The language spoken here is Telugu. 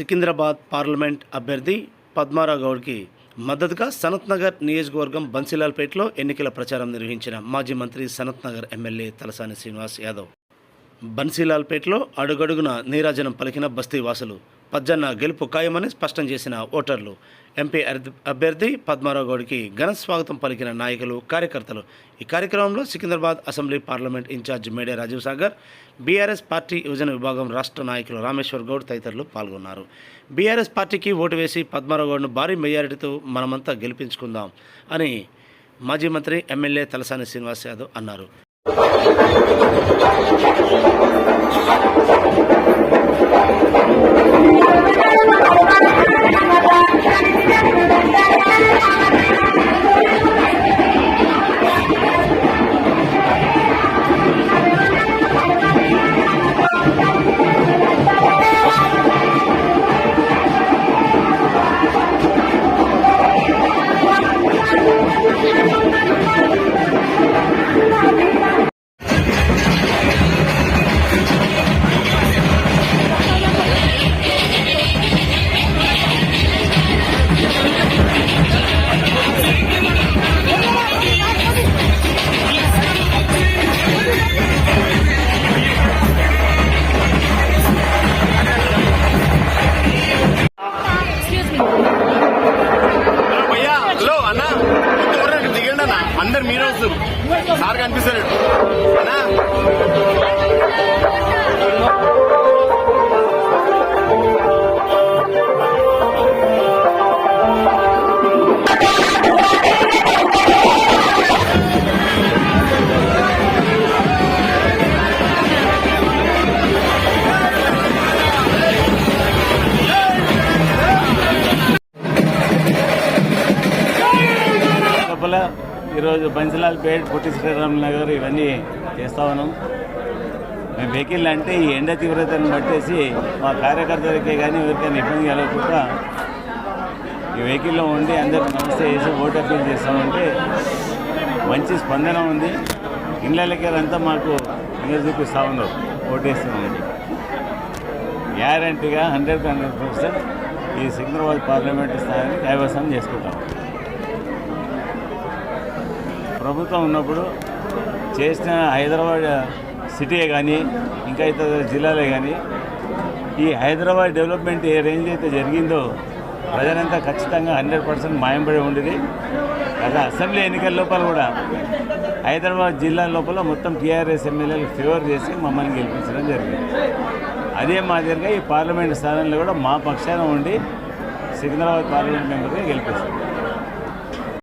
సికింద్రాబాద్ పార్లమెంట్ అభ్యర్థి పద్మారావు గౌడ్కి మద్దతుగా సనత్ నగర్ నియోజకవర్గం బన్సీలాల్పేటలో ఎన్నికల ప్రచారం నిర్వహించిన మాజీ మంత్రి సనత్ నగర్ ఎమ్మెల్యే తలసాని శ్రీనివాస్ యాదవ్. బన్సీలాల్పేటలో అడుగడుగున నీరాజనం పలికిన బస్తీ పద్జన్న గెలుపు ఖాయమని స్పష్టం చేసిన ఓటర్లు. ఎంపీ అభ్యర్థి పద్మారావు గౌడ్కి ఘన స్వాగతం పలికిన నాయకులు కార్యకర్తలు. ఈ కార్యక్రమంలో Secunderabad assembly parliament incharge Mede Rajiv Sagar BRS party యువజన విభాగం రాష్ట్ర నాయకులు రామేశ్వర్ గౌడ్ తదితరులు పాల్గొన్నారు. బీఆర్ఎస్ పార్టీకి ఓటు వేసి పద్మారావు గౌడ్ను భారీ మెజారిటీతో మనమంతా గెలిపించుకుందాం అని మాజీ మంత్రి ఎమ్మెల్యే తలసాని శ్రీనివాస్ యాదవ్ అన్నారు. అందరు మీరే వస్తారు సార్ కనిపిస్తారు అన్నా. లోపల ఈరోజు బన్సిలాల్పేట్ పొట్టి శ్రీరామ్ నగర్ ఇవన్నీ చేస్తా ఉన్నాం. మేము వెహికల్ అంటే ఈ ఎండ తీవ్రతను బట్టేసి మా కార్యకర్తలకే కానీ ఎవరికైనా ఇబ్బంది కలగకుండా ఈ వెహికల్లో ఉండి అందరికి నమస్తే చేసి ఓటు అప్పీల్ చేస్తామంటే మంచి స్పందన ఉంది. ఇళ్ళకి అంతా మాకు ఇంకా చూపిస్తూ ఉన్నారు ఓటేస్తామని గ్యారంటీగా హండ్రెడ్ హండ్రెడ్ పర్సెంట్ ఈ సికింద్రాబాద్ పార్లమెంట్ స్థాయిని కైవసం చేసుకుంటాం. ప్రభుత్వం ఉన్నప్పుడు చేసిన హైదరాబాద్ సిటీయే కానీ ఇంకా ఇతర జిల్లాలే కానీ ఈ హైదరాబాద్ డెవలప్మెంట్ ఏ రేంజ్ అయితే జరిగిందో ప్రజలంతా ఖచ్చితంగా హండ్రెడ్ పర్సెంట్ మాయంపడి ఉండేది. గత అసెంబ్లీ ఎన్నికల లోపల కూడా హైదరాబాద్ జిల్లా లోపల మొత్తం టీఆర్ఎస్ ఎమ్మెల్యేలు ఫేవర్ చేసి మమ్మల్ని గెలిపించడం జరిగింది. అదే మాదిరిగా ఈ పార్లమెంట్ స్థానంలో కూడా మా పక్షాన ఉండి సికింద్రాబాద్ పార్లమెంట్ మెంబర్గా గెలిపిస్తారు